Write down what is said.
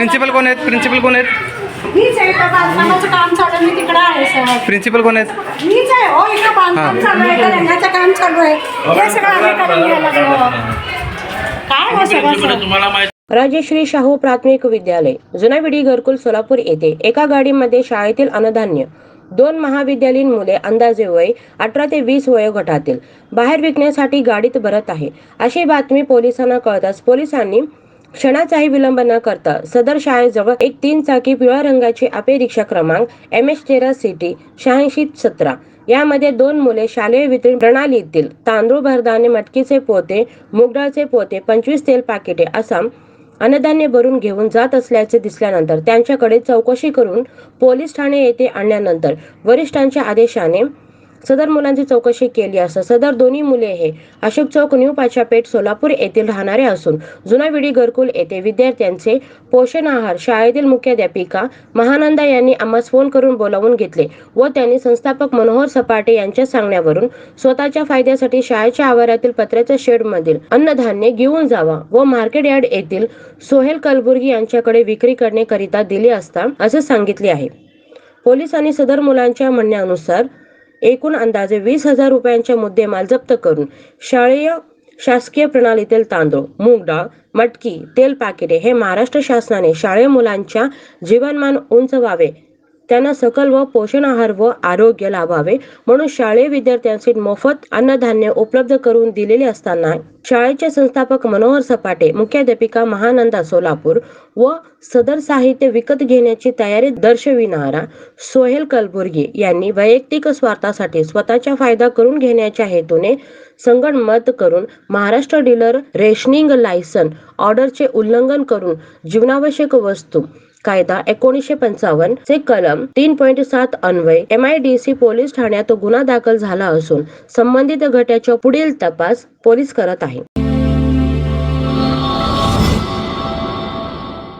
Principal कोण आहेत? Principal कोण आहेत? हीच आहे इथं बांधकामाचं काम चालू आहे मी तिकडे आहे सर. प्रिन्सिपल कोण आहेत? आहे. हो इथं बांधकाम चालू आहे इथं रंगाचं काम चालू आहे. हे सगळं आम्ही करून घ्यायला लागलो. काय हो सगळं सर? तुम्हाला माहिती राजश्री शाहू प्राथमिक विद्यालय जुनाविडी घरकुल सोलापूर येथे एका गाडीमध्ये शाळेतील अन्नधान्य दोन महाविद्यालयीन मुले अंदाजे वय अठरा ते वीस वयोगटातील बाहेर विकण्यासाठी गाडीत भरत आहे. अशी बातमी पोलिसांना कळताच पोलिसांनी क्षणाचाही विलंब न करता सदर शाळेजवळ एक तीन चाकी पिवळ्या रंगाची आपे रिक्षा क्रमांक एम एच तेरा सिटी शहाऐंशी सतरा. यामध्ये दोन मुले शालेय वितरण प्रणालीतील तांदूळ भरदाने मटकीचे पोते मुगडाळचे पोते पंचवीस तेल पाकिटे असा अन्नधान्य भरून घेऊन जात असल्याचे दिसल्यानंतर त्यांच्याकडे चौकशी करून पोलीस ठाणे येथे आणल्यानंतर वरिष्ठांच्या आदेशाने सदर मुलांची चौकशी केली असता सदर दोन्ही मुले हे अशोक चौक न्यू पाचापेठ सोलापूर येथील राहणारे असून जुना विडी घरकुल येथे विद्यार्थ्यांचे पोषण आहार शाळेतील मुख्याध्यापिका महानंदा यांनी आम्हास फोन करून बोलावून घेतले व त्यांनी संस्थापक मनोहर सपाटे यांच्या सांगण्यावरून स्वतःच्या फायद्यासाठी शाळेच्या आवारातील पत्र्याच्या शेडमधील अन्नधान्य घेऊन जावा व मार्केट यार्ड येथील सोहेल कलबुर्गी यांच्याकडे विक्री करण्याकरिता दिले असता असे सांगितले आहे. पोलिसांनी सदर मुलांच्या म्हणण्यानुसार एकूण अंदाजे वीस हजार रुपयांचे मुद्देमाल जप्त करून शाळेय शासकीय प्रणालीतील तांदूळ मूग डाळ मटकी तेल पाकिटे हे महाराष्ट्र शासनाने शाळे मुलांच्या जीवनमान उंच व्हावे त्यांना सकल व पोषण आहार व आरोग्य लाभावे म्हणून शालेय विद्यार्थ्यांसाठी मोफत अन्नधान्य उपलब्ध करून दिलेले असताना शाळेचे संस्थापक मनोहर सपाटे मुख्याध्यापिका महानंदा सोलापूर व सदर साहित्य विकत घेण्याची तयारी दर्शविणारा सोहेल कलबुर्गी यांनी वैयक्तिक स्वार्थासाठी स्वतःचा फायदा करून घेण्याच्या हेतूने संगणमत करून महाराष्ट्र डीलर रेशनिंग लायसन ऑर्डरचे उल्लंघन करून जीवनावश्यक वस्तू कायदा एकोणीसशे पंचावन्न चे कलम तीन पॉईंट सात Anvay M I D C police ठाण्यात गुन्हा दाखल झाला असून संबंधित घटनेचा पुढील तपास पोलीस करत आहे.